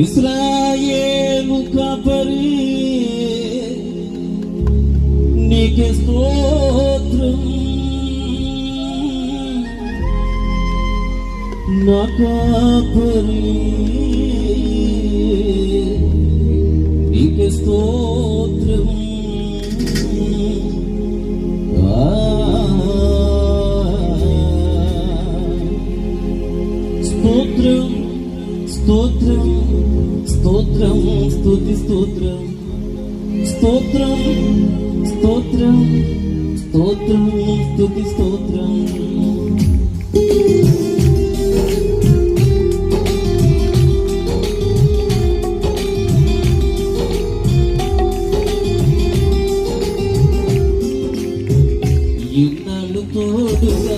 ఇస్రాయేలు కబరి నీకే స్తోత్రం. నా కబరి నీకే స్తోత్రం. స్తోత్రం. స్తోత్రం స్తోత్రం స్తుతి స్తోత్రం స్తోత్రం స్తోత్రం స్తోత్రం స్తుతి స్తోత్రం ఇన్నాళ్ళు తోడుగా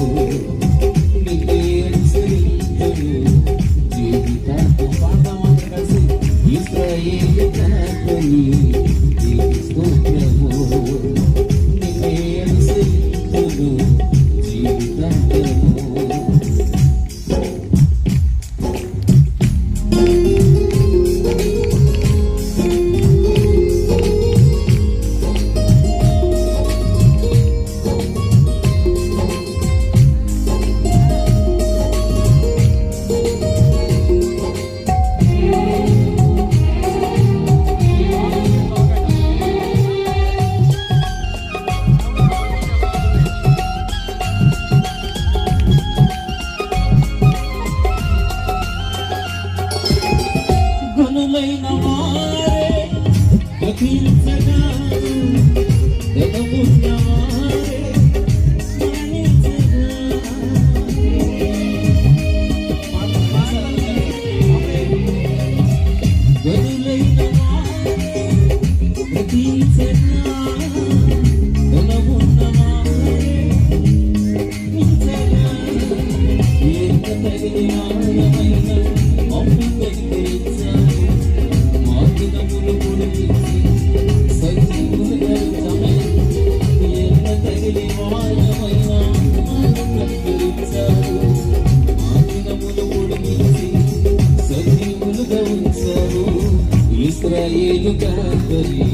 लई नवा city.